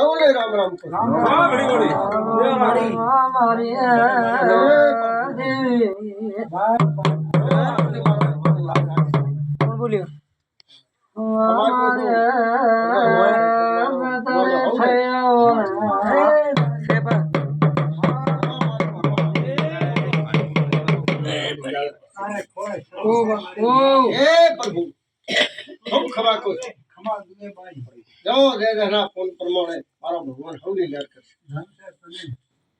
ઓલે રામ રામ કરો. હા, પ્રભુ ખૂબ જો જે જેના ફોન પ્રમાણે મારો ભગવાન હવની લેર કરશે.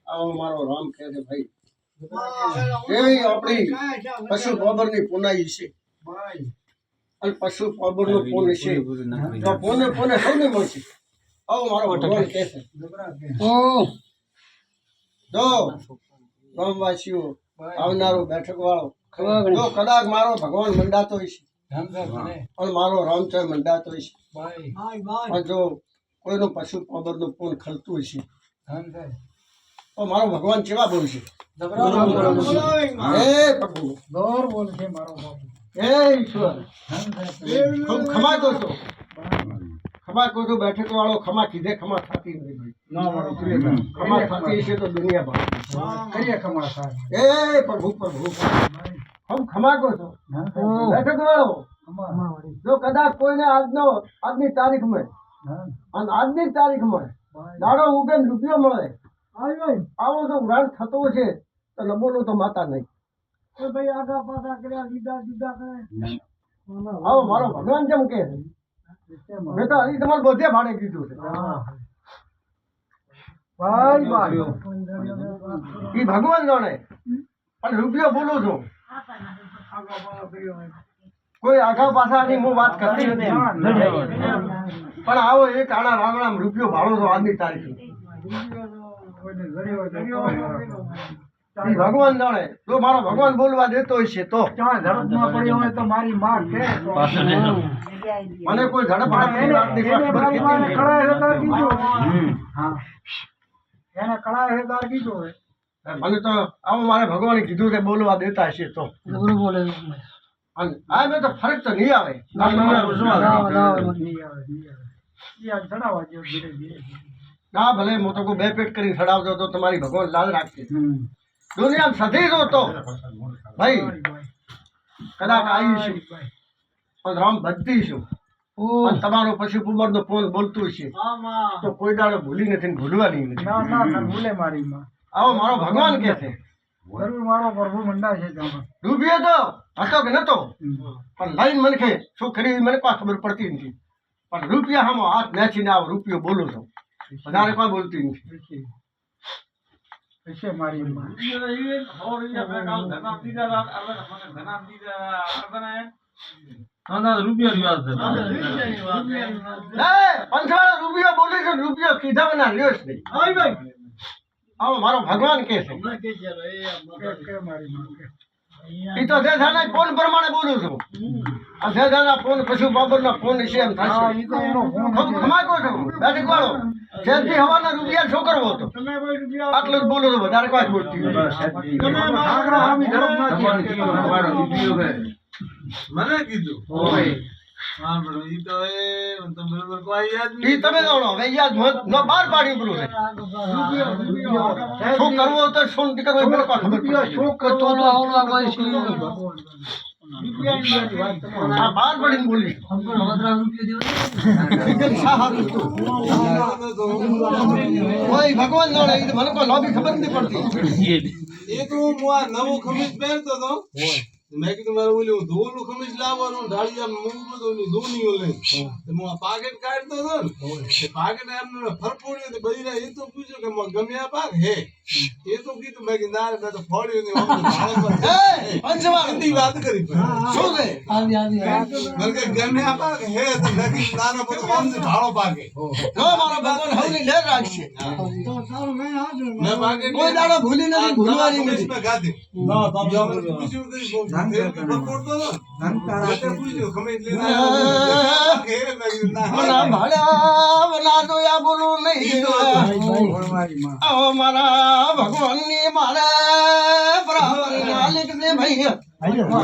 આવો મારો રામ કહે છે ભાઈ એવી આપણી પશુ ગોબરની પુનાઈ છે. અને પશુ ગોબરનું પુન છે. તો પુને પુને સૌને મળશે. આવો મારો ભગવાન કહે છે. જો ગામવાસીઓ આવનારો બેઠક વાળો જો કદાચ મારો ભગવાન મંડાતો હશે. પણ મારો રામચંદ્ર મંડાતો હશે. પણ જો કોઈનું પશુ ગોબરનું પુન ખલતું હશે તો મારો ભગવાન કેવા બોલશે? હે પ્રભુ. હે ઈશ્વર. ખૂબ ખમા છો. ખમા છો બેઠક વાળો ખમા કીધે ખમા થતી નથી ભાઈ. ખમા થતી હશે તો દુનિયા થાય. એ પ્રભુ પ્રભુ. હમ ખમા કહો છો. બેઠક વાળો. જો કદાચ કોઈને આજનો આજની તારીખ મળે. અને આજની તારીખ તારીખમાં દાડો ઉગે રૂપિયો મળે. આવો તો ઉડાણ થતો છે તો નબોલો તો માતા નહીં. આવો મારો ભગવાન કેમ કે મેં તો હજી તમારે બધે ભાડે કીધું છે. એ ભગવાન જાણે. પણ રૂપિયો બોલું છું. કોઈ આઘા પાછાની હું વાત કરતી નથી. પણ આવો એક આણા રામ રૂપિયો ભાડો છો આજની તારીખે. ભગવાન જાણે. જો મારો ભગવાન બોલવા દેતો હશે તો. મારી મને કોઈ ઝડપ આપતી વાતની કોઈ ખબર કીધી મને તો આવું મારે ભગવાને કીધું કે બોલવા દેતા હશે તો. બોલે આ મેં તો ફરક તો નહીં આવે. ના ભલે હું તો કોઈ બે પેટ કરીને સડાવતો તો તમારી ભગવાન લાલ રાખશે દુનિયામાં સધી જોતો ભાઈ કદાચ આવી છું. પણ રામ ભક્તિ છું. તમારો પછી કુમાર નો ફોન બોલતું છે તો કોઈ દાડો ભૂલી નથી ભૂલવાની નથી. આવો મારો ભગવાન કે છે. ડૂબ્યો તો? હતો કે નતો? પણ લાઈન મને કે શું કરી મને કોઈ ખબર પડતી નથી. પણ રૂપિયા હામો હાથ નાચીને આવો રૂપિયો બોલું છું. વધારે કોઈ બોલતી નથી. એ, પંચાળો રૂપિયો બોલી છે રૂપિયો કીધા વિના લ્યો નહીં આવો મારો ભગવાન કે છે એ તો જે ફોન પ્રમાણે બોલું છું. આ જે ફોન પશુ બાબર ના ફોન છે. એમ થશે ખમ- ખમાકો છું? બેઠક વાળો જેથી હવાના રૂપિયા છોકરો કરવો હતો આટલું જ બોલું છું વધારે કોઈ બોલતી નથી. મને કીધું. હા પણ ઈ તો એ તો બરોબર કોઈ યાદ ઈ તમે જાણો હવે યાદ મત- ન બહાર પાડી બોલું છે. શું કરવું તો શું કરવું મને કોઈ ખબર. આ પડીને બોલી. હતું. કોઈ ભગવાન જાણે મને કોઈ લોબી ખબર નથી પડતી. એ તો હું આ નવો ખમીસ પહેરતો હતો મેં કીધું મારે ઓલું હું ધોલું ખમીસ લાવવાનું ઢાળિયા મૂકું તો ઓલી ધોનીઓ લઈને હું. આ પાકેટ કાઢતો હતો ને પાકેટ એમને ફરફોડ્યું તો એ તો પૂછ્યું કે મ- ગમે આ પાક? હે. એ તો કીધું મેં કીધું ના મેં તો ફોડ્યું નહીં આમ તો ભાળો પર એ, પંચવાળ. હિન્દી વાત કરી શું છે? મને કે ગમે આ પાક? હે તો મેં કીધું ના ના બધું આમ પાકે. મારો ભગવાન હવની લહેર રાખશે. મેં પાકેટ કોઈ દાડો ભૂલી નથી ભૂલવાની મેં ને. પૂછ્યું, ની મારા બરાબર માલિક ને ભાઈ એવો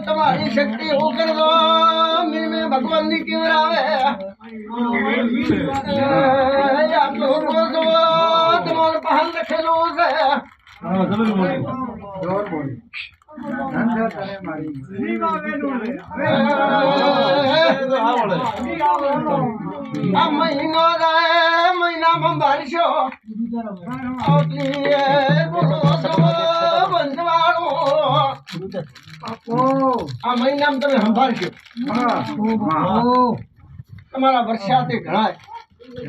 તમારી શક્તિ એવું કરવો મેં મેં ભગવાનની કેવર આવે આટલો હુકમ જો તમારો પહાડ લખેલું છે આ મહિનો જાય મહિનામાં બારશો આવતી એ બોલો તો બંધવાળો આ મહિનામાં તમે સંભાળશો તમારા વર્ષાથી ઘણાય.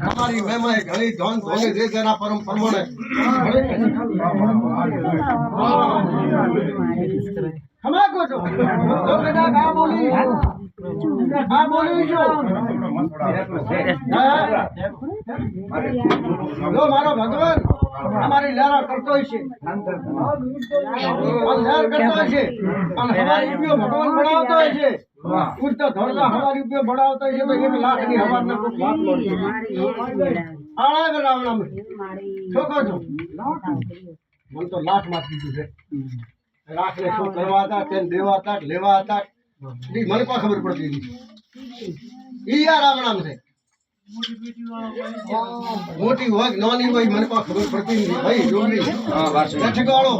અમારી મહેમાએ ઘણી ધોન ધોની જે પરમ પ્રમાણે. ખમાકો છો. તો કદાચ આ બોલી આ બોલી છો. હા? જો મારો ભગવાન, અમારી લહેરા કરતો છે. લહેર કરતો છે. અને અમારી ઉપયોગ ભગવાન બનાવતો હોય છે. ઉડતો ધોળતા હમારી ઉપયોગ બનાવતો હોય છે. તો એક હવાર છો. મને તો લાખમાં કીધું છે. લાખ ને શું કરવા હતા તેને દેવા હતા, લેવા હતા. ખબર પડતી નથી ઈ યાર રાવણામ છે. મોટી હોય કે નાની હોય મને પણ ખબર પડતી નથી. ભાઈ ડુંગળી ઠેકાળો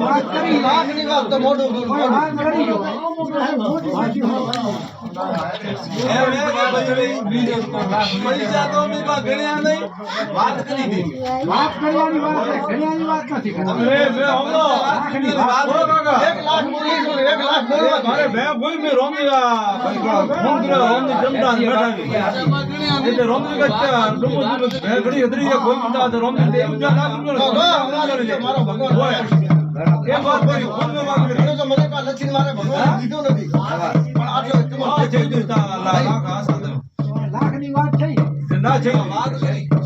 વાત કરી વાતની વાત તો મોટું ભાઈ પૈસા તો ગણ્યા નહીં. વાત કરી દીધી. અરે બે હમલો. વાત. કરો એક લાખ બોલી એક લાખ બોલવા અરે બે ભૂલ મેં રોમિયા મંત્ર રોમની જમતા બેઠાવી. એટલે રોમની કચ્ચા ડુમો ડુમો ઘડી હદરી કોઈ મંતા તો રોમની દેવ જા લાખ મારો ભગવાન હોય. એ વાત કરી ફોન વાત કરી. એટલું તો મને કાંઈ નથી મારે ભગવાને દીધું નથી. પણ આટલો જઈ દેતા લાખ આસા દે ના જઈ વાત કરી.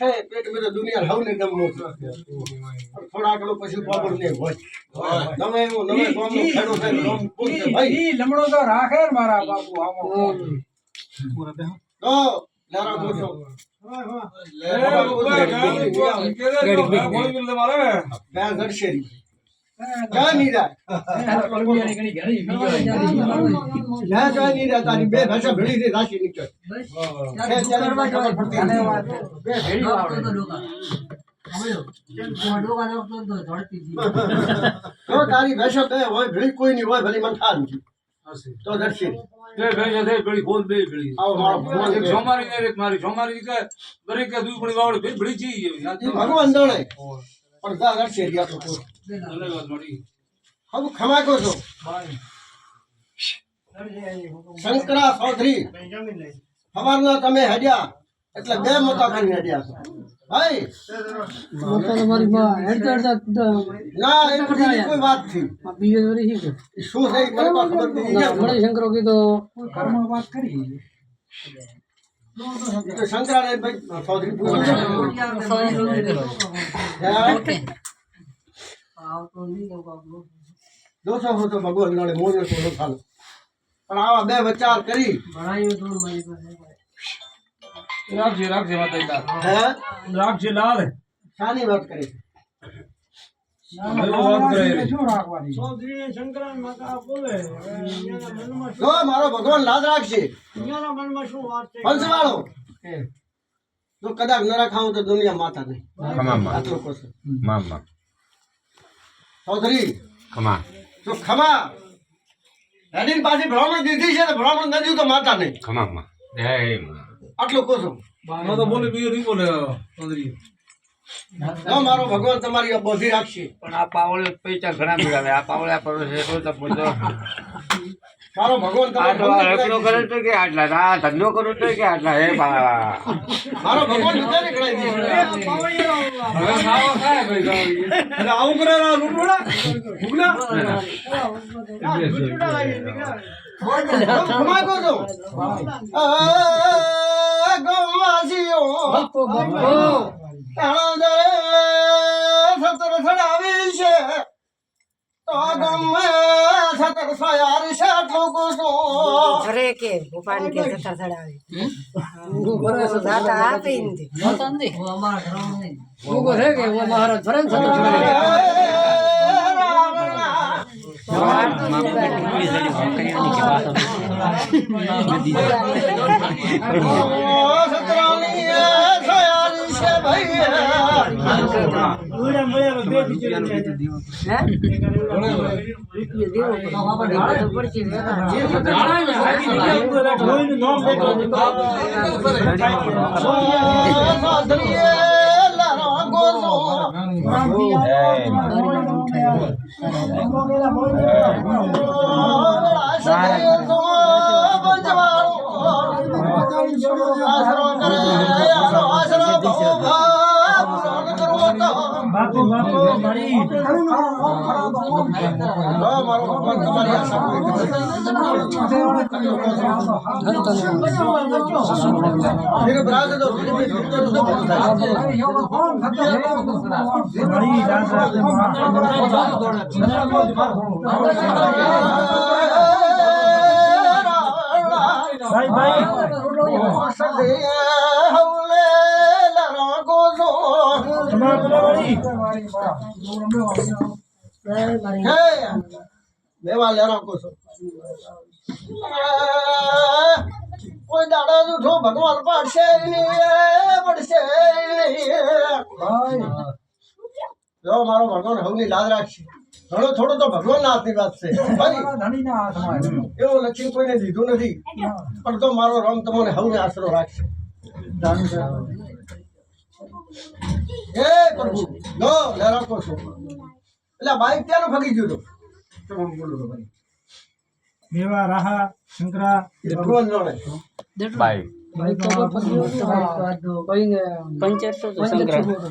છું છે પેટ મેં તો દુનિયા હવને ગમનો છે. થોડા આગળ પછી પાપડ ને હોય. નમે એવું નમે ગામનો ખેડો છે ગામ પૂછે ભાઈ લમણો તો રાખે મારા બાપુ આમાં તો લારા પૂછો. બે ભાષા ભેળી રાશી નીકળે. તો તારી ભેસો બે હોય ભેળી કોઈ નહીં હોય ભલી મને થાર નથી તો મારો ભગવાન જાણે. પણ જા આપણો કોઈ. હવે છો. શંકરા ચૌધરી સવારના તમે હેડ્યા. એટલે બે મોટા કરી હેડ્યા છો. ભાઈ. ના એ બધી કોઈ વાતથી શું છે એ મને પણ ખબર નથી શંકરો કીધો. એ તો શંકરાને ભાઈ ચૌધરી પૂછે દોષો હો તો ભગવાન જાણે મોને તો ખાલો પણ આવા બે વિચાર કરી. રાખજે રાખજે માતા હે? રાખજે શાની વાત કરી? વાત કરે શું રાખવાની? જો મારો ભગવાન લાજ રાખશે. પંચવાળો જો કદાચ ન રાખાવું તો દુનિયા માતા નહીં. આટલો ખમા. ચૌધરી જો ખમા. હેડીન પાછી બ્રાહ્મણ દીધી છે તો બ્રાહ્મણ ન દીધું તો માતા નહીં આટલું કહું છું. તો બોલે બીજો નહીં બોલે ચૌધરી. મારો ભગવાન તમારી આ બોધી રાખશે. પણ આ પાવળે પૈસા ઘણા મેળવે. આ પાવળા પડે છે તો બધો મારો ભગવાન આટલા કરે તો કે આટલા આ ધંધો કરું તો કે આટલા હે બા મારો ભગવાન એટલે આવું કરે? ભૂગલા? ગોવાસીઓ. તો ગમે સતર સયારી છે છે ભાઈ. આશરો કરે આનો આશરો બહુ ભાવ પૂરણ કરવો તો હા, મારો ભગવાન તમારી આશા પૂરી કરે. ધીરે બરાબર દો, ધીરે ધીરે ધીરે ધીરે બધું થાય. કોઈ દાડા જૂઠો ભગવાન પાડશે પડશે. જો મારો ભગવાન હવની લાજ રાખશે ઘણો થોડો તો ભગવાન ના હાથની વાત છે. ભાઈ લક્ષ્મી કોઈને લીધું નથી. પણ તો મારો રામ તમને હવને આશરો રાખશે. એ પ્રભુ લો લે રાખો છો. એટલે બાઈક ક્યાંનું ફગી ગયું હતું? બોલો ભાઈ. મેવા રાહા શંકરા ભગવાન જોડે બાઈક. બાઈક તો છે. ગયું મારે તો ભણ્યો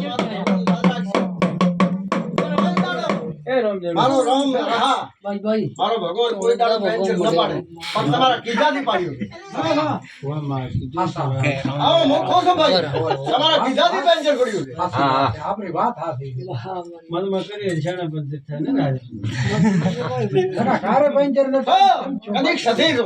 હાલો, હવની ભગવાન લાજ રાખશે મારો રામ મારો ભગવાન કોઈ દાડો પેન્શન ન પાડે. પણ તમારા કીધાથી પાડ્યું. આવો મૂર્ખો છો ભાઈ. તમારા કીધાથી પેન્શન પડ્યું હા હા. આપણી વાત હાથી મનમાં કરીએ શાણા પદ્ધતિ થાય ને રાજ. ઘણા કારે હા, સધી મારી કીધું હું માં રાખજે ના રાખજે બસ જો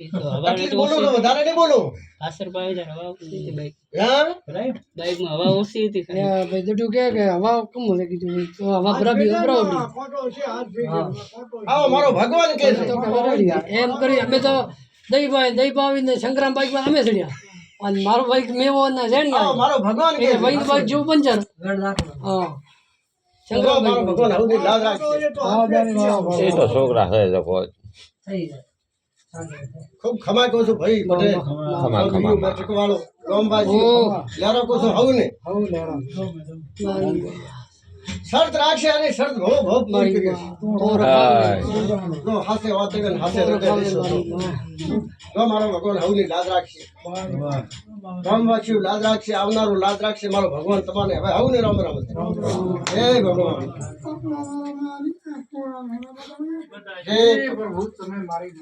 આટલી જ બોલું તો વધારે નહીં બોલું હા? આવો મારો ભગવાન કે છે. એમ કરી અમે તો દહીભાઈ દહીં પાવીને સંગ્રામ બાઈકમાં અમે ચડ્યા. અને મારો બાઈક મેવો ને આવો મારો ભગવાન કે છે. બાઈક બાઈક જેવું પંચર હા. ભગવાન હવની લાજ રાખશે એ તો છોકરા છે લોકો ખૂબ ખમા કહું છું ભાઈ મને ખમા ખમા. બેઠક વાળો ગોમબાજી યારો કહું છું હવને શરત રાખશે અને શરત ભો ભો મારી. તો હાથે વાતે ગન હાથે તો. મારો ભગવાન હવની લાજ રાખશે. ગામવાસીઓ લાજ રાખશે આવનારું લાજ રાખશે. મારો ભગવાન તમારે હવે હવને રામ રામ હે ભગવાન. હે પ્રભુ તમે મારી